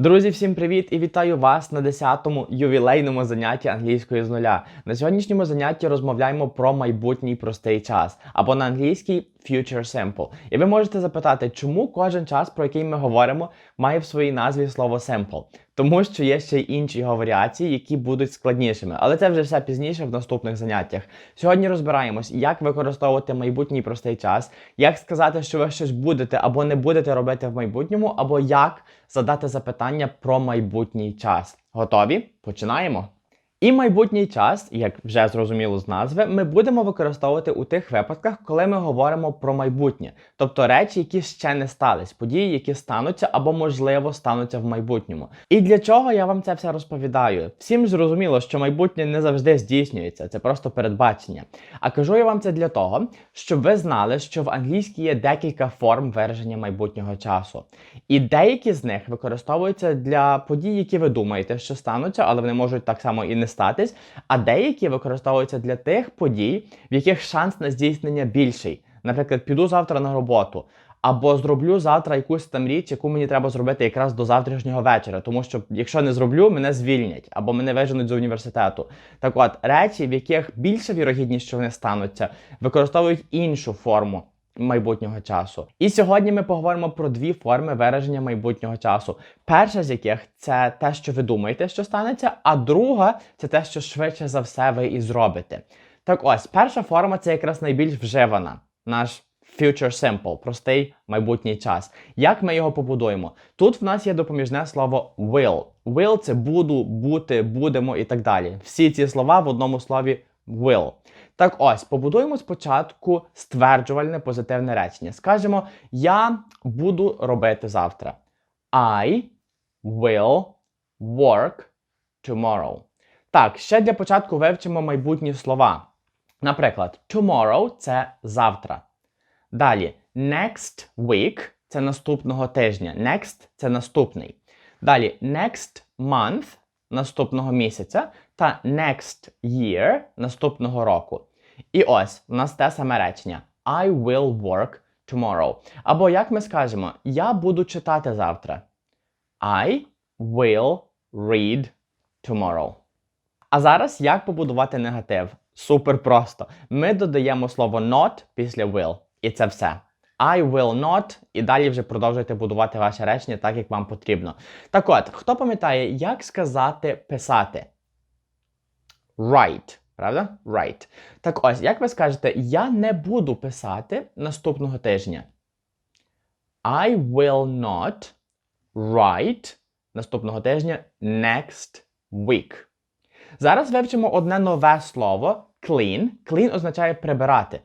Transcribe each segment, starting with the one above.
Друзі, всім привіт і вітаю вас на 10-му ювілейному занятті англійської з нуля. На сьогоднішньому занятті розмовляємо про майбутній простий час або на англійській future simple. І ви можете запитати, чому кожен час, про який ми говоримо, має в своїй назві слово simple? Тому що є ще й інші його варіації, які будуть складнішими. Але це вже все пізніше в наступних заняттях. Сьогодні розбираємось, як використовувати майбутній простий час, як сказати, що ви щось будете або не будете робити в майбутньому, або як задати запитання про майбутній час. Готові? Починаємо. І майбутній час, як вже зрозуміло з назви, ми будемо використовувати у тих випадках, коли ми говоримо про майбутнє, тобто речі, які ще не стались, події, які стануться або, можливо, стануться в майбутньому. І для чого я вам це все розповідаю? Всім зрозуміло, що майбутнє не завжди здійснюється, це просто передбачення. А кажу я вам це для того, щоб ви знали, що в англійській є декілька форм вираження майбутнього часу. І деякі з них використовуються для подій, які ви думаєте, що стануться, але вони можуть так само і не статись. А деякі використовуються для тих подій, в яких шанс на здійснення більший. Наприклад, піду завтра на роботу. Або зроблю завтра якусь там річ, яку мені треба зробити якраз до завтрашнього вечора, тому що якщо не зроблю, мене звільнять або мене виженуть з університету. Так от речі, в яких більша вірогідність, що вони стануться, використовують іншу форму майбутнього часу. І сьогодні ми поговоримо про дві форми вираження майбутнього часу. Перша з яких це те, що ви думаєте, що станеться, а друга це те, що швидше за все ви і зробите. Так ось, перша форма це якраз найбільш вживана. Наш Future Simple, простий майбутній час. Як ми його побудуємо? Тут в нас є допоміжне слово will. Will це буду, бути, будемо і так далі. Всі ці слова в одному слові will. Так ось, побудуємо спочатку стверджувальне позитивне речення. Скажемо, я буду робити завтра. I will work tomorrow. Так, ще для початку вивчимо майбутні слова. Наприклад, tomorrow це завтра. Далі, next week це наступного тижня. Next це наступний. Далі, next month наступного місяця та next year наступного року. І ось у нас те саме речення: I will work tomorrow. Або як ми скажемо, я буду читати завтра. I will read tomorrow. А зараз як побудувати негатив? Супер просто. Ми додаємо слово not після will. І це все. I will not, і далі вже продовжуйте будувати ваше речення так, як вам потрібно. Так от, хто пам'ятає, як сказати писати? Write, правда? Write. Так ось, як ви скажете, я не буду писати наступного тижня. I will not write наступного тижня next week. Зараз вивчимо одне нове слово clean. Clean означає прибирати.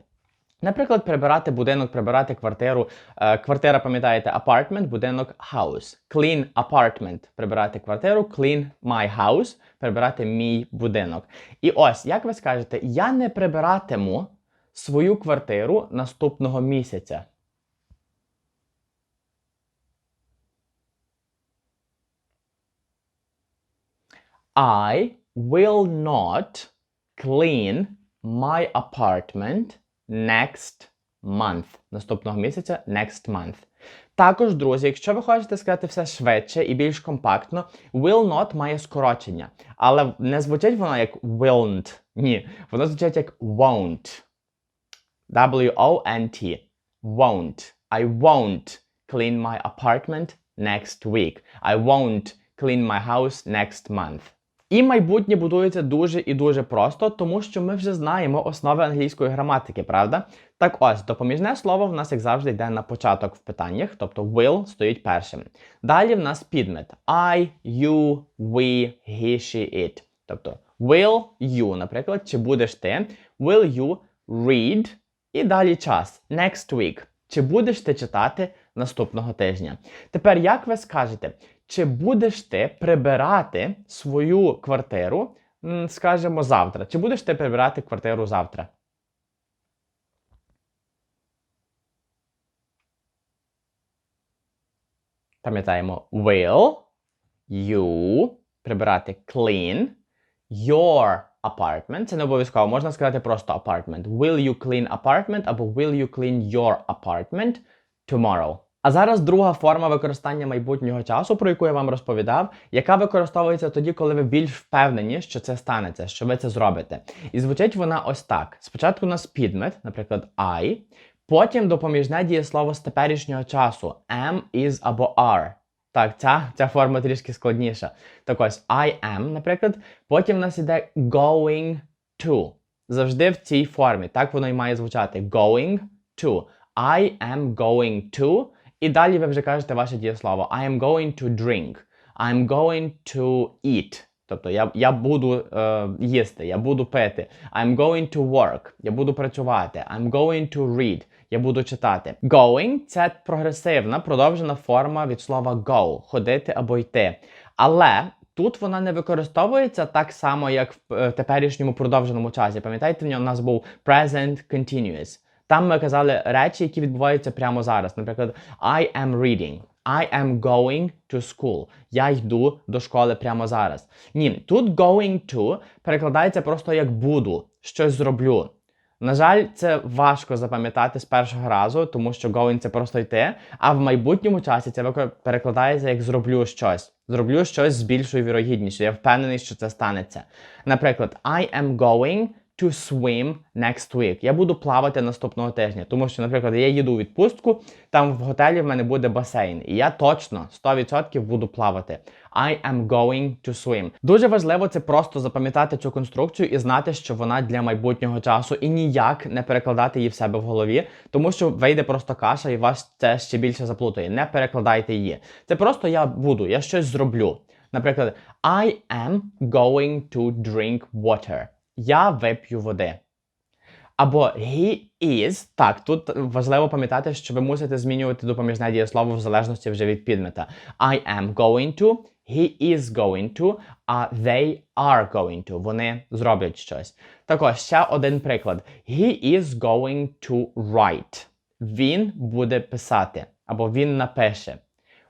Наприклад, прибирати будинок, прибирати квартиру. Е, квартира, пам'ятаєте, apartment, будинок house. Clean apartment прибирати квартиру, clean my house прибирати мій будинок. І ось, як ви скажете, я не прибиратиму свою квартиру наступного місяця. I will not clean my apartment next month. Наступного місяця next month. Також, друзі, якщо ви хочете сказати все швидше і більш компактно, will not має скорочення. Але не звучить воно як willn't. Ні. Воно звучить як won't. W-O-N-T. Won't. I won't clean my apartment next week. I won't clean my house next month. І майбутнє будується дуже і дуже просто, тому що ми вже знаємо основи англійської граматики, правда? Так ось, допоміжне слово в нас, як завжди, йде на початок в питаннях, тобто will стоїть першим. Далі в нас підмет I, you, we, he, she, it. Тобто will you, наприклад, чи будеш ти, will you read і далі час. Next week. Чи будеш ти читати наступного тижня? Тепер, як ви скажете, чи будеш ти прибирати свою квартиру, скажімо, завтра? Чи будеш ти прибирати квартиру завтра? Пам'ятаємо will, you, прибирати clean, your apartment. Це не обов'язково, можна сказати просто apartment. Will you clean apartment або will you clean your apartment tomorrow? А зараз друга форма використання майбутнього часу, про яку я вам розповідав, яка використовується тоді, коли ви більш впевнені, що це станеться, що ви це зробите. І звучить вона ось так: спочатку у нас підмет, наприклад, I, потім допоміжне дієслово з теперішнього часу am, is або are. Так, ця, ця форма трішки складніша. Так ось I am, наприклад, потім в нас іде going to. Завжди в цій формі. Так воно і має звучати. Going to. I am going to. І далі ви вже кажете ваше дієслово. I am going to drink. I'm going to eat. Тобто я, я буду е, їсти, я буду пити. I'm going to work. Я буду працювати. I'm going to read. Я буду читати. Going це прогресивна, продовжена форма від слова go ходити або йти. Але тут вона не використовується так само, як в е, теперішньому продовженому часі. Пам'ятаєте, в ньому у нас був present continuous. Там ми казали речі, які відбуваються прямо зараз. Наприклад, I am reading. I am going to school. Я йду до школи прямо зараз. Ні, тут going to перекладається просто як буду, щось зроблю. На жаль, це важко запам'ятати з першого разу, тому що going це просто йти. А в майбутньому часі це перекладається як зроблю щось. Зроблю щось з більшою вірогідністю. Я впевнений, що це станеться. Наприклад, I am going to swim next week. Я буду плавати наступного тижня, тому що, наприклад, я їду у відпустку, там в готелі в мене буде басейн, і я точно 100% буду плавати. I am going to swim. Дуже важливо це просто запам'ятати цю конструкцію і знати, що вона для майбутнього часу, і ніяк не перекладати її в себе в голові, тому що вийде просто каша, і вас це ще більше заплутає. Не перекладайте її. Це просто я буду, я щось зроблю. Наприклад, I am going to drink water. Я вип'ю води. Або he is. Так, тут важливо пам'ятати, що ви мусите змінювати допоміжне дієслово в залежності вже від підмета. I am going to, he is going to, а they are going to. Вони зроблять щось. Також ще один приклад. He is going to write. Він буде писати. Або він напише.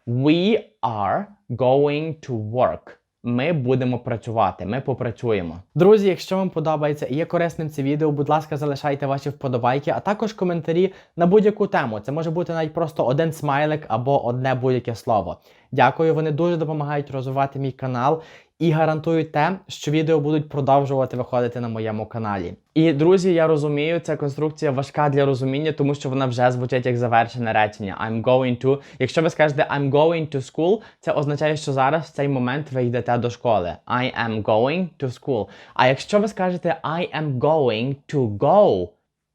We are going to work. Ми будемо працювати, ми попрацюємо. Друзі, якщо вам подобається і є корисним це відео, будь ласка, залишайте ваші вподобайки, а також коментарі на будь-яку тему. Це може бути навіть просто один смайлик або одне будь-яке слово. Дякую, вони дуже допомагають розвивати мій канал і гарантують те, що відео будуть продовжувати виходити на моєму каналі. І друзі, я розумію, ця конструкція важка для розуміння, тому що вона вже звучить як завершене речення. I'm going to. Якщо ви скажете I'm going to school, це означає, що зараз в цей момент ви йдете до школи. I am going to school. А якщо ви скажете I am going to go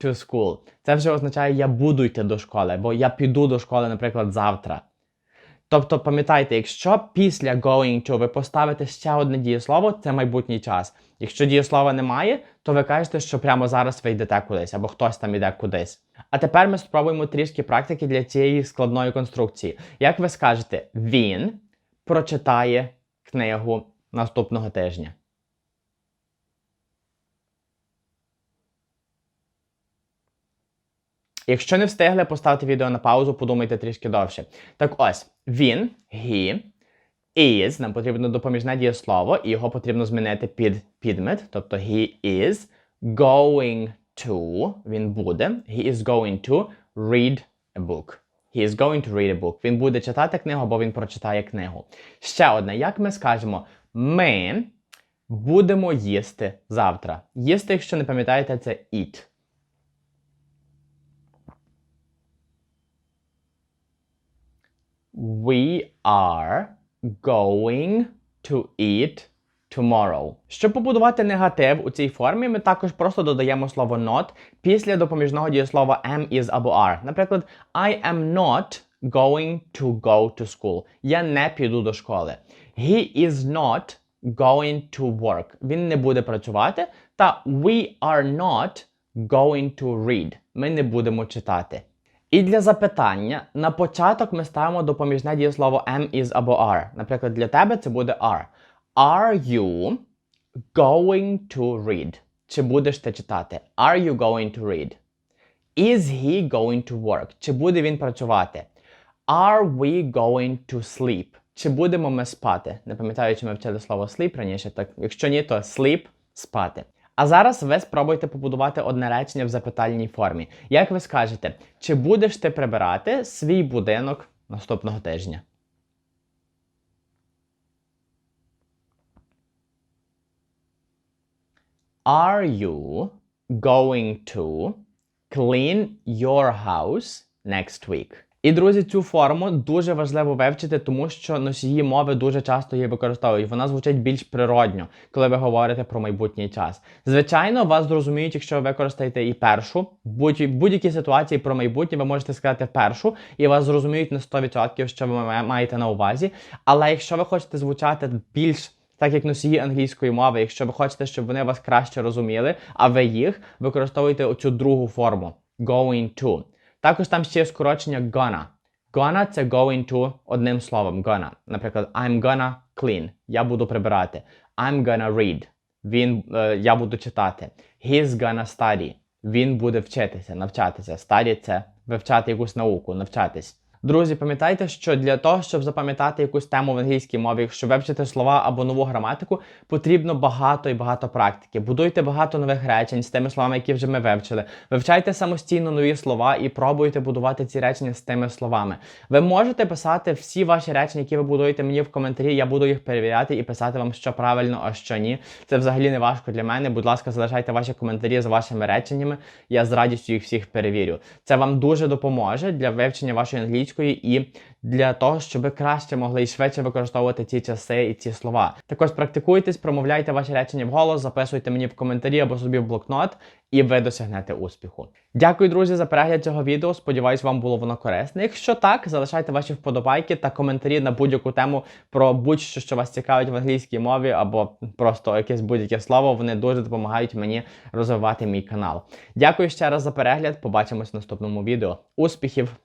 to school, це вже означає, я буду йти до школи, бо я піду до школи, наприклад, завтра. Тобто, пам'ятайте, якщо після going to ви поставите ще одне дієслово, це майбутній час. Якщо дієслова немає, то ви кажете, що прямо зараз ви йдете кудись, або хтось там іде кудись. А тепер ми спробуємо трішки практики для цієї складної конструкції. Як ви скажете, він прочитає книгу наступного тижня. Якщо не встигли, поставте відео на паузу, подумайте трішки довше. Так ось, він, he, is, нам потрібно допоміжне дієслово, і його потрібно змінити під підмет, тобто he is going to, він буде, he is going to read a book. He is going to read a book. Він буде читати книгу, або він прочитає книгу. Ще одне, як ми скажемо, ми будемо їсти завтра. Їсти, якщо не пам'ятаєте, це eat. We are going to eat tomorrow. Щоб побудувати негатив у цій формі, ми також просто додаємо слово not після допоміжного дієслова am, is або are. Наприклад, I am not going to go to school. Я не піду до школи. He is not going to work. Він не буде працювати. Та we are not going to read. Ми не будемо читати. І для запитання на початок ми ставимо допоміжне дієслово am, is або are. Наприклад, для тебе це буде are. Are you going to read? Чи будеш ти читати? Are you going to read? Is he going to work? Чи буде він працювати? Are we going to sleep? Чи будемо ми спати? Не пам'ятаю, чи ми вчили слово sleep раніше, так якщо ні, то sleep спати. А зараз ви спробуйте побудувати одне речення в запитальній формі. Як ви скажете, чи будеш ти прибирати свій будинок наступного тижня. Are you going to clean your house next week? І, друзі, цю форму дуже важливо вивчити, тому що носії мови дуже часто її використовують. Вона звучить більш природньо, коли ви говорите про майбутній час. Звичайно, вас зрозуміють, якщо ви використаєте і першу. Будь- будь-які ситуації про майбутнє ви можете сказати першу, і вас зрозуміють на 100%, що ви маєте на увазі. Але якщо ви хочете звучати більш так як носії англійської мови, якщо ви хочете, щоб вони вас краще розуміли, а ви їх використовуєте оцю другу форму going to. Також там ще є скорочення gonna. Gonna – це going to одним словом. Gonna. Наприклад, I'm gonna clean. Я буду прибирати. I'm gonna read. Він, е, я буду читати. He's gonna study. Він буде вчитися, навчатися. Study – це вивчати якусь науку, навчатись. Друзі, пам'ятайте, що для того, щоб запам'ятати якусь тему в англійській мові, щоб вивчити слова або нову граматику, потрібно багато і багато практики. Будуйте багато нових речень з тими словами, які вже ми вивчили. Вивчайте самостійно нові слова і пробуйте будувати ці речення з тими словами. Ви можете писати всі ваші речення, які ви будуєте мені в коментарі. Я буду їх перевіряти і писати вам, що правильно, а що ні. Це взагалі не важко для мене. Будь ласка, залишайте ваші коментарі з вашими реченнями. Я з радістю їх всіх перевірю. Це вам дуже допоможе для вивчення вашої англійської і для того, щоб краще могли і швидше використовувати ці часи і ці слова. Також практикуйтесь, промовляйте ваші речення вголос, записуйте мені в коментарі або собі в блокнот, і ви досягнете успіху. Дякую, друзі, за перегляд цього відео. Сподіваюсь, вам було воно корисне. Якщо так, залишайте ваші вподобайки та коментарі на будь-яку тему про будь-що, що вас цікавить в англійській мові, або просто якесь будь-яке слово. Вони дуже допомагають мені розвивати мій канал. Дякую ще раз за перегляд. Побачимось в наступному відео. Успіхів!